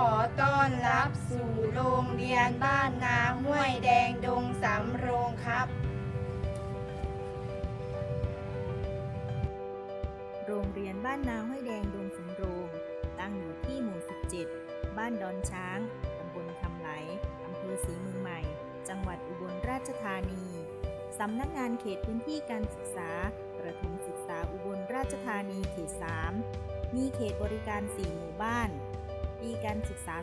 ขอต้อนรับสู่โรงเรียนบ้านนาห้วยแดงดงสำโรงครับ โรงเรียนบ้านนาห้วยแดงดงสำโรง ตั้งอยู่ที่หมู่ 17 บ้านดอนช้าง ตำบลคำไหล อำเภอศรีเมืองใหม่ จังหวัดอุบลราชธานี สำนักงานเขตพื้นที่การศึกษา ประถมศึกษาอุบลราชธานีเขต 3 มีเขตบริการ 4 หมู่บ้าน ปีการศึกษา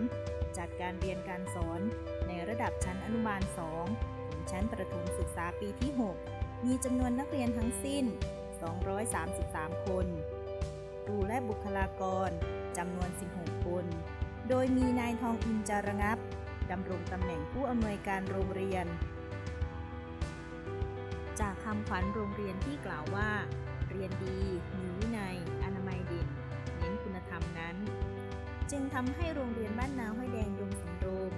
2563 จัดการเรียนการสอนในระดับชั้นอนุบาล 2 ถึงชั้นประถมศึกษาปีที่ 6 มีจำนวนนักเรียนทั้งสิ้น 233 คน ครูและบุคลากรจำนวน 16 คน โดยมีนายทองอินจาระงับดำรงตำแหน่งผู้อำนวยการโรงเรียน จากคำขวัญโรงเรียนที่กล่าวว่า เรียนดีมีวิ จึงทำให้โรงเรียนบ้านนาห้วยแดงดงสำโรง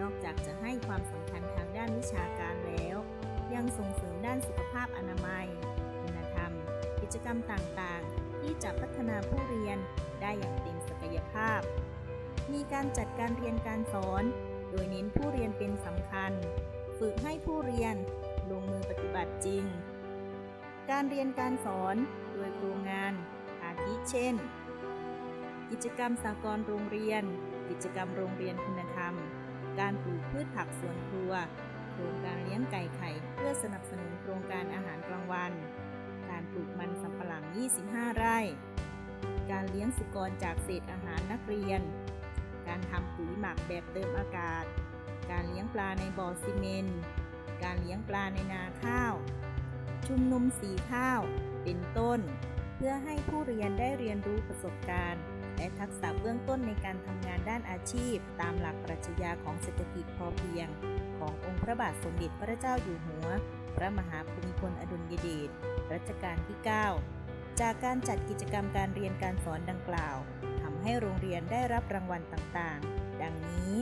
นอกจากจะให้ความสำคัญทางด้านวิชาการแล้ว ยังส่งเสริมด้านสุขภาพอนามัย คุณธรรม กิจกรรมต่างๆ ที่จะพัฒนาผู้เรียนได้อย่างเต็มศักยภาพ มีการจัดการเรียนการสอน โดยเน้นผู้เรียนเป็นสำคัญ ฝึกให้ผู้เรียนลงมือปฏิบัติจริง การเรียนการสอนโดยโครงงานอาทิเช่น กิจกรรมสากลโรงเรียน กิจกรรมโรงเรียนคุณธรรม การปลูกพืชผักสวนครัว โครงการเลี้ยงไก่ไข่ เพื่อสนับสนุนโครงการอาหารกลางวัน การปลูกมันสำปะหลัง 25 ไร่ การเลี้ยงสุกรจากเศษอาหารนักเรียน การทำปุ๋ยหมักแบบเติมอากาศ การเลี้ยงปลาในบ่อซีเมนต์ การเลี้ยงปลาในนาข้าว ชุมนุมสีข้าว เป็นต้น เพื่อให้ผู้เรียนได้เรียนรู้ประสบการณ์ และทักษะเบื้องต้นในการทำงานด้านอาชีพ ตามหลักปรัชญาของเศรษฐกิจพอเพียง ขององค์พระบาทสมเด็จพระเจ้าอยู่หัว พระมหาภูมิพลอดุลยเดชรัชกาลที่ 9 จากการจัดกิจกรรมการเรียนการสอนดังกล่าวทำให้โรงเรียนได้รับรางวัลต่างๆ ดังนี้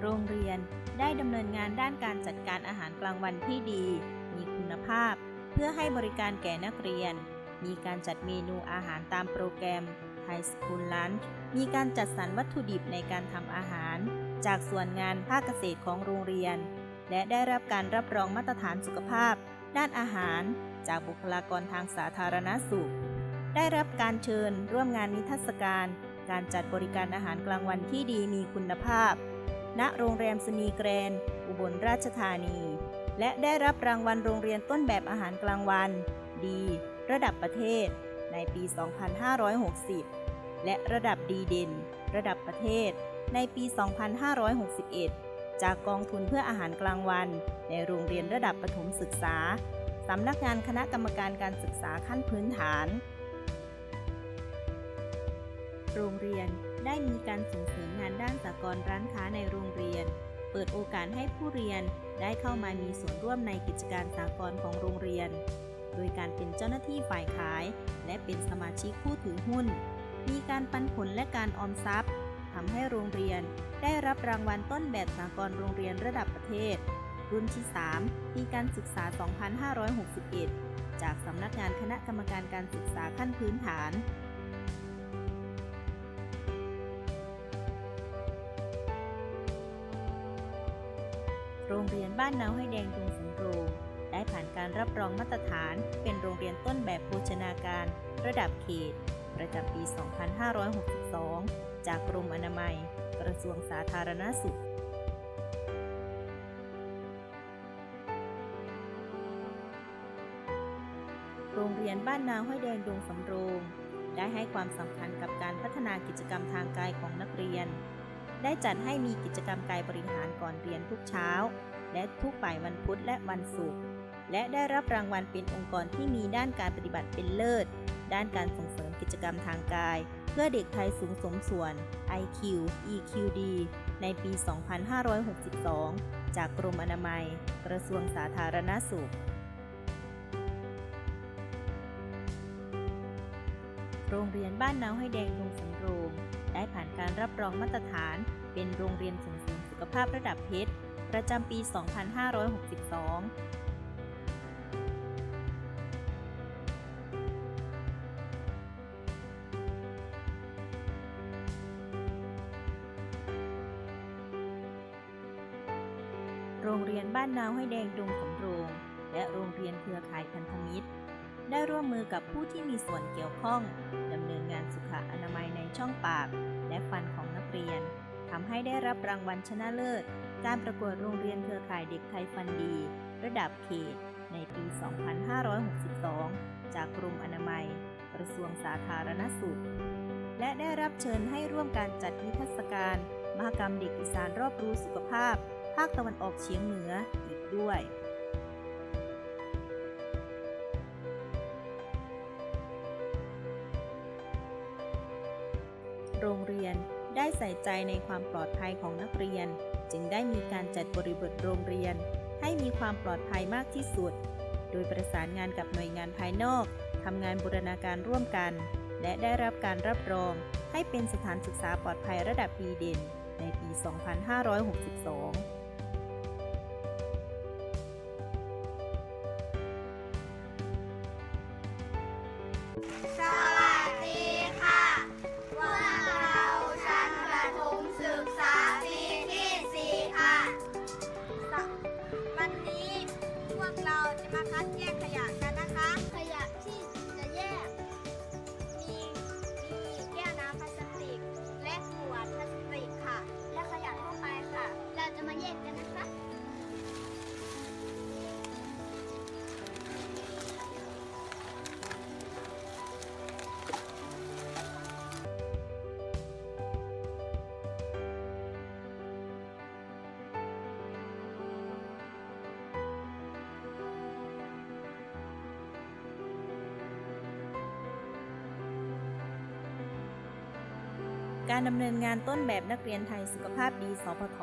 โรงเรียนได้ดำเนินงานด้านการจัดการอาหารกลางวันที่ดี มีคุณภาพ เพื่อให้บริการแก่นักเรียน มีการจัดเมนูอาหารตามโปรแกรม High School Lunch มีการจัดสรรวัตถุดิบในการทำอาหาร จากส่วนงานภาคเกษตรของโรงเรียน และได้รับการรับรองมาตรฐานสุขภาพ ด้านอาหาร จากบุคลากรทางสาธารณสุข ได้รับการเชิญร่วมงานนิทรรศการ การจัดบริการอาหารกลางวันที่ดีมีคุณภาพ ณ โรงแรมสนีแกรน อุบลราชธานี และได้รับรางวัลโรงเรียนต้นแบบอาหารกลางวัน ดี ระดับประเทศ ในปี 2560 และระดับดีเด่น ระดับประเทศ ในปี 2561 จากกองทุนเพื่ออาหารกลางวัน ในโรงเรียนระดับประถมศึกษา สำนักงานคณะกรรมการการศึกษาขั้นพื้นฐาน โรงเรียนได้มีการส่งเสริมงานด้านสากลร้านค้าในโรงเรียน เปิดโอกาสให้ผู้เรียนได้เข้ามามีส่วนร่วมในกิจการสากลของโรงเรียน โดยการเป็นเจ้าหน้าที่ฝ่ายขาย และเป็นสมาชิกผู้ถือหุ้น มีการปันผลและการออมทรัพย์ทำให้โรงเรียนได้รับรางวัลต้นแบบสากลโรงเรียนระดับประเทศ รุ่นที่ 3 ปีการศึกษา 2561 จากสำนักงานคณะกรรมการการศึกษาขั้นพื้นฐานโรงเรียนบ้านนาห้วยแดงดงสำโรง ได้ผ่านการรับรองมาตรฐาน เป็นโรงเรียนต้นแบบโภชนาการ ระดับเขต ประจำปี 2562 จากกรมอนามัย กระทรวงสาธารณสุขโรงเรียนบ้านนาห้วยแดงดงสำโรง ได้ให้ความสำคัญกับการพัฒนากิจกรรมทางกายของนักเรียน ได้จัดให้มีกิจกรรมกายบริหารก่อนเรียนทุกเช้า และทุกบ่ายวันพุธและวันศุกร์ และได้รับรางวัลเป็นองค์กรที่มีด้านการปฏิบัติเป็นเลิศ ด้านการส่งเสริมกิจกรรมทางกาย เพื่อเด็กไทยสูงสมส่วน IQ EQD ในปี 2562 จากกรมอนามัย กระทรวงสาธารณสุข โรงเรียนบ้านนาให้แดงดงสำโรงได้ผ่านการรับรองมาตรฐาน เป็นโรงเรียนส่งเสริมสุขภาพระดับเพชรประจำปี 2562 โรงเรียนบ้านนาวให้แดงดงสำโรง และโรงเรียนเครือข่ายพันธมิตร ได้ร่วมมือกับผู้ที่มีส่วนเกี่ยวข้องดำเนินงานสุขอนามัยในช่องปาก และฟันของนักเรียนทำให้ได้รับรางวัลชนะเลิศ การประกวดโรงเรียนเครือข่ายเด็กไทยฟันดี ระดับเขต ในปี 2562 จากกรมอนามัย กระทรวงสาธารณสุข และได้รับเชิญให้ร่วมการจัดนิทรรศการ มหกรรมเด็กอีสานรอบรู้สุขภาพ ภาคตะวันออกเฉียงเหนืออีกด้วย โรงเรียนได้ใส่ใจในความปลอดภัยของนักเรียน จึงได้มีการจัดบริบทโรงเรียน ให้มีความปลอดภัยมากที่สุด โดยประสานงานกับหน่วยงานภายนอกทำงานบูรณาการร่วมกัน และได้รับการรับรอง ให้เป็นสถานศึกษาปลอดภัยระดับดีเด่น ในปี 2562 การดำเนินงานต้นแบบนักเรียนไทยสุขภาพดี สพท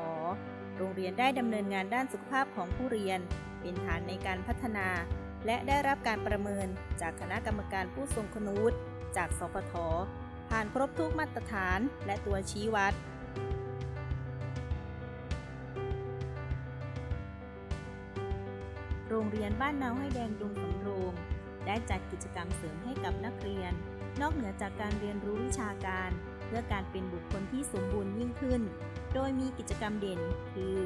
โรงเรียนได้ดำเนินงานด้านสุขภาพของผู้เรียน เป็นฐานในการพัฒนา และได้รับการประเมินจากคณะกรรมการผู้ทรงคุณวุฒิจาก สพท ผ่านครบทุกมาตรฐานและตัวชี้วัดโรงเรียนบ้านนาวให้แดงดงสำโรงได้จัดกิจกรรมเสริมให้กับนักเรียน นอกเหนือจากการเรียนรู้วิชาการ พื่อการเป็นบุคคลที่สมบูรณ์ยิ่งขึ้น โดยมีกิจกรรมเด่นคือ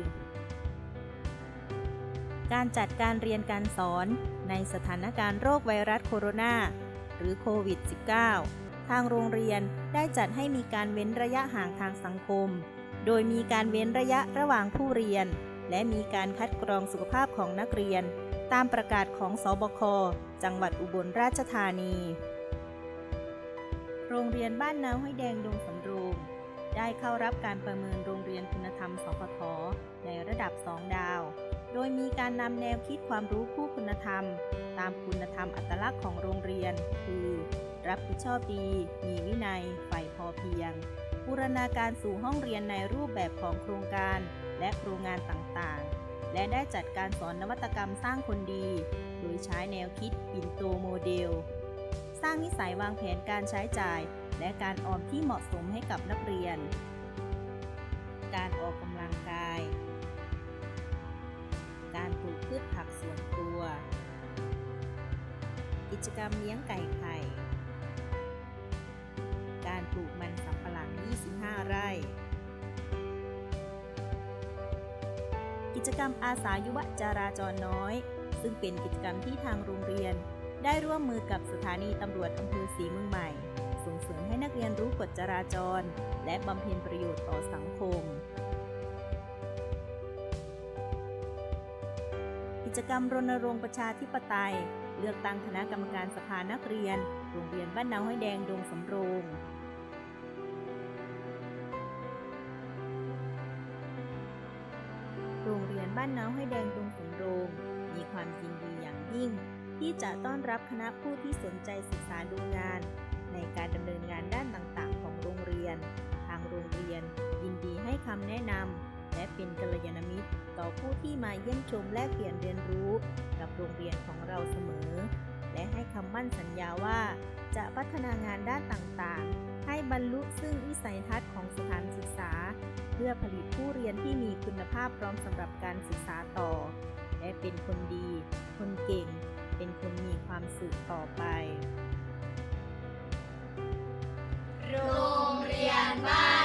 การจัดการเรียนการสอนในสถานการณ์โรคไวรัสโคโรนาหรือโควิด -19 ทางโรงเรียนได้จัดให้มีการเว้นระยะห่างทางสังคม โดยมีการเว้นระยะระหว่างผู้เรียน และมีการคัดกรองสุขภาพของนักเรียน ตามประกาศของสบค จังหวัดอุบลราชธานี โรงเรียนบ้านนาห้วยแดงดงสำโรง ได้เข้ารับการประเมินโรงเรียนคุณธรรมสพทในระดับ 2 ดาว โดยมีการนำแนวคิดความรู้คู่คุณธรรม ตามคุณธรรมอัตลักษณ์ของโรงเรียน คือ รับผิดชอบดี มีวินัยใฝ่พอเพียงบูรณาการสู่ห้องเรียนในรูปแบบของโครงการและโครงงานต่างๆ และได้จัดการสอนนวัตกรรมสร้างคนดี โดยใช้แนวคิดปินโตโมเดล ร้างนิสัยวางแผนการใช้จ่าย และการออมที่เหมาะสมให้กับนักเรียน การออกกำลังกาย การปลูกพืชผักสวนครัว กิจกรรมเลี้ยงไก่ไข่ การปลูกมันสำปะหลัง 25 ไร่ กิจกรรมอาสายุวจราจรน้อย ซึ่งเป็นกิจกรรมที่ทางโรงเรียน ได้ร่วมมือกับสถานีตำรวจอำเภอศรีเมืองใหม่ ส่งเสริมให้นักเรียนรู้กฎจราจร และบำเพ็ญประโยชน์ต่อสังคม กิจกรรมรณรงค์ประชาธิปไตย เลือกตั้งคณะกรรมการสภานักเรียน โรงเรียนบ้านนาห้วยแดงดงสำโรงโรงเรียนบ้านน้าห้วยแดงดงสำโรงมีความยินดีอย่างยิ่ง ที่จะต้อนรับคณะผู้ที่สนใจศึกษาดูงาน ในการดำเนินงานด้านต่างๆ ของโรงเรียน ทางโรงเรียน ยินดีให้คำแนะนำและเป็นกัลยาณมิตร ต่อผู้ที่มาเยี่ยมชมแลกเปลี่ยนเรียนรู้ กับโรงเรียนของเราเสมอ และให้คำมั่นสัญญาว่า จะพัฒนางานด้านต่างๆ ให้บรรลุซึ่งวิสัยทัศน์ของสถานศึกษา เพื่อผลิตผู้เรียนที่มีคุณภาพพร้อมสำหรับการศึกษาต่อ และเป็นคนดี คนเก่ง เป็นคนมีความสุขต่อไป โรงเรียนบ้าน